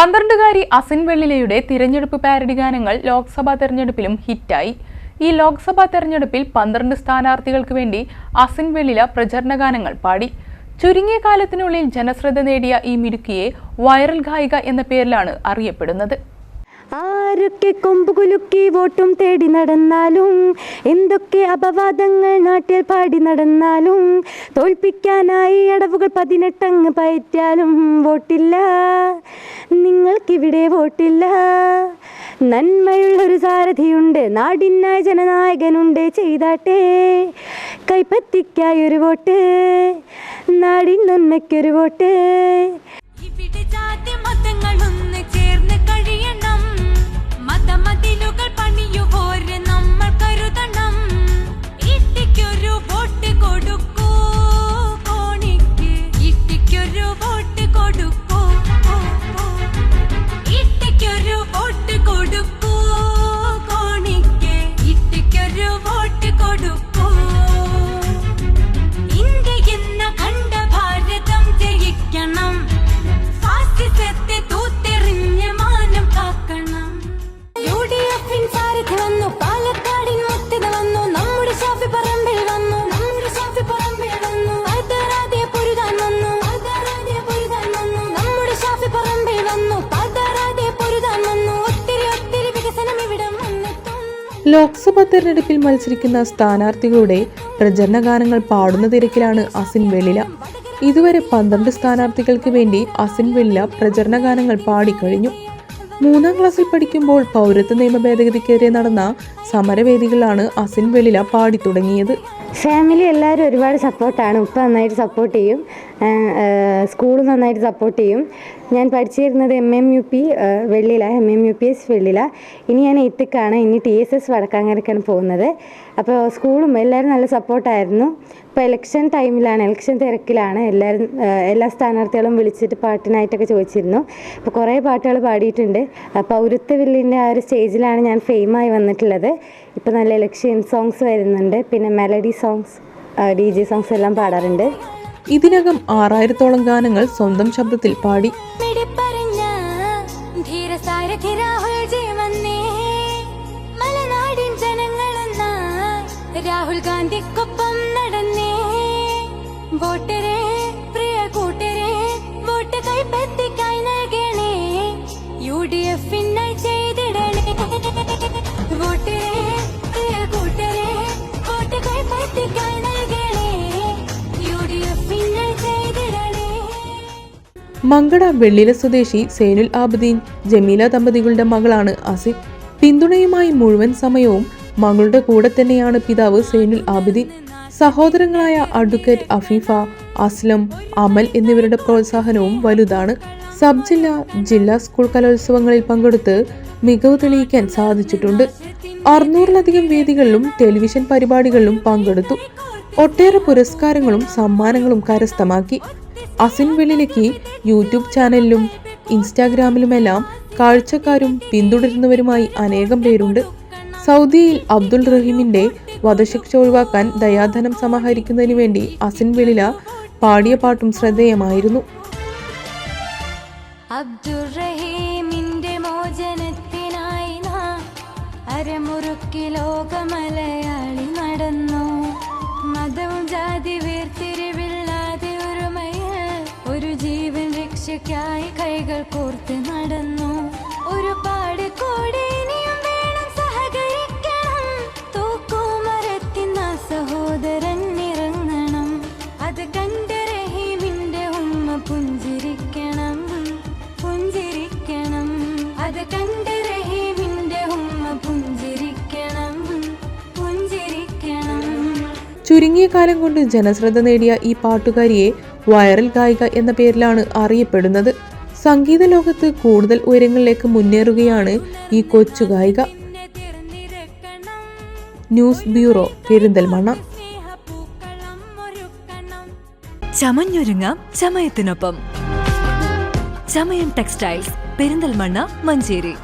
പന്ത്രണ്ടുകാരി അസിൻ വെള്ളിലയുടെ തിരഞ്ഞെടുപ്പ് പാരഡി ഗാനങ്ങൾ ലോക്സഭാ തെരഞ്ഞെടുപ്പിലും ഹിറ്റായി. ഈ ലോക്സഭാ തെരഞ്ഞെടുപ്പിൽ പന്ത്രണ്ട് സ്ഥാനാർത്ഥികൾക്ക് വേണ്ടി അസിൻ വെള്ളില പ്രചരണ ഗാനങ്ങൾ പാടി. ചുരുങ്ങിയ കാലത്തിനുള്ളിൽ ജനശ്രദ്ധ നേടിയ ഈ മിടുക്കിയെ വൈറൽ ഗായിക എന്ന പേരിലാണ് അറിയപ്പെടുന്നത്. ആരൊക്കെ കൊമ്പുകുലുക്കി വോട്ടും തേടി നടന്നാലും? എന്തൊക്കെ അപവാദങ്ങൾ നാട്ടിൽ പാടി നടന്നാലും? തോൽപ്പിക്കാനായി അടവുകൾ പതിനെട്ടങ്ങ് പയറ്റാലും വോട്ടില്ല. നിങ്ങൾക്കിവിടെ വോട്ടില്ല. നന്മയുള്ളൊരു സാരഥിയുണ്ട് നാടിനായി ജനനായകനുണ്ട് ചെയ്താട്ടെ. കൈപ്പത്തിക്കായൊരു വോട്ട് നാടിൻ നന്മയ്ക്കൊരു വോട്ട്. ഇവിടെ ജാതി മതങ്ങളൊന്ന് ലോക്സഭാ തെരഞ്ഞെടുപ്പിൽ മത്സരിക്കുന്ന സ്ഥാനാർത്ഥികളുടെ പ്രചരണ ഗാനങ്ങൾ പാടുന്ന തിരക്കിലാണ് അസിൻ വെള്ളില. ഇതുവരെ പന്ത്രണ്ട് സ്ഥാനാർത്ഥികൾക്ക് വേണ്ടി അസിൻ വെള്ളില പ്രചരണ ഗാനങ്ങൾ പാടിക്കഴിഞ്ഞു. മൂന്നാം ക്ലാസ്സിൽ പഠിക്കുമ്പോൾ പൗരത്വ നിയമ ഭേദഗതിക്കെതിരെ നടന്ന സമരവേദികളാണ് അസിൻ വെള്ളില പാടി തുടങ്ങിയത്. ഫാമിലി എല്ലാവരും ഒരുപാട് സപ്പോർട്ടാണ്. ഉപ്പ നന്നായിട്ട് സപ്പോർട്ട് ചെയ്യും. സ്കൂൾ നന്നായിട്ട് സപ്പോർട്ട് ചെയ്യും. ഞാൻ പഠിച്ചിരുന്നത് M M U P Vellila M M U P S Vellila ഇനി ഞാൻ എത്തിക്കാണ് ഇനി ടി എസ് എസ് വടക്കാങ്ങരക്കാണ് പോകുന്നത്. അപ്പോൾ സ്കൂളും എല്ലാവരും നല്ല സപ്പോർട്ടായിരുന്നു ഇപ്പോൾ ഇലക്ഷൻ ടൈമിലാണ് ഇലക്ഷൻ തിരക്കിലാണ്. എല്ലാവരും എല്ലാ സ്ഥാനാർത്ഥികളും വിളിച്ചിട്ട് പാട്ടിനായിട്ടൊക്കെ ചോദിച്ചിരുന്നു. അപ്പോൾ കുറേ പാട്ടുകൾ പാടിയിട്ടുണ്ട്. പൗരത്വ വില്ലിന്റെ ആ ഒരു സ്റ്റേജിലാണ് ഞാൻ ഫെയിമായി വന്നിട്ടുള്ളത്. ഇപ്പോൾ നല്ല ഇലക്ഷൻ സോങ്സ് വരുന്നുണ്ട്. പിന്നെ melody songs D J songs എല്ലാം പാടാറുണ്ട്. ഇതിനകം ആറായിരത്തോളം ഗാനങ്ങൾ സ്വന്തം ശബ്ദത്തിൽ പാടി. രാഹുൽ ഗാന്ധിക്കൊപ്പം നടന്നേ. മങ്കട വെള്ളില സ്വദേശി സേനുൽ ആബദീൻ ജമീല ദമ്പതികളുടെ മകളാണ് ആസിഫ്. പിന്തുണയുമായി മുഴുവൻ സമയവും മകളുടെ കൂടെ തന്നെയാണ് പിതാവ് സേനുൽ ആബിദീൻ. സഹോദരങ്ങളായ അഡ്വക്കേറ്റ് അഫീഫ അസ്ലം അമൽ എന്നിവരുടെ പ്രോത്സാഹനവും വലുതാണ്. സബ് ജില്ലാ ജില്ലാ സ്കൂൾ കലോത്സവങ്ങളിൽ പങ്കെടുത്ത് മികവ് തെളിയിക്കാൻ സാധിച്ചിട്ടുണ്ട്. അറുന്നൂറിലധികം വേദികളിലും ടെലിവിഷൻ പരിപാടികളിലും പങ്കെടുത്തു. ഒട്ടേറെ പുരസ്കാരങ്ങളും സമ്മാനങ്ങളും കരസ്ഥമാക്കി. അസിൻ വെള്ളിലേക്ക് യൂട്യൂബ് ചാനലിലും ഇൻസ്റ്റാഗ്രാമിലുമെല്ലാം കാഴ്ചക്കാരും പിന്തുടരുന്നവരുമായി അനേകം പേരുണ്ട്. സൗദിയിൽ അബ്ദുൾ റഹീമിന്റെ വധശിക്ഷ ഒഴിവാക്കാൻ ദയാധനം സമാഹരിക്കുന്നതിന് വേണ്ടി അസിൻ വെളില പാടിയ പാട്ടും ശ്രദ്ധേയമായിരുന്നു. അബ്ദുറഹീമിന്റെ മോചനത്തിനായി നാം അരമുറുക്കി ലോകമലയാളി രക്ഷയ്ക്കായി കൈകൾ കോർത്ത് നടന്നു. ഒരുപാട് കൂടി വേണം ചുരുങ്ങിയ കാലം കൊണ്ട് ജനശ്രദ്ധ നേടിയ ഈ പാട്ടുകാരിയെ വൈറൽ ഗായിക എന്ന പേരിലാണ് അറിയപ്പെടുന്നത്. സംഗീത ലോകത്ത് കൂടുതൽ ഉയരങ്ങളിലേക്ക് മുന്നേറുകയാണ് ഈ കൊച്ചു ഗായിക ന്യൂസ് ബ്യൂറോ പെരിന്തൽമണ്ണ. ചമഞ്ഞൊരുങ്ങ ചമയത്തിനൊപ്പം. ചമയം ടെക്സ്റ്റൈൽസ് പെരിന്തൽമണ്ണ മഞ്ചേരി.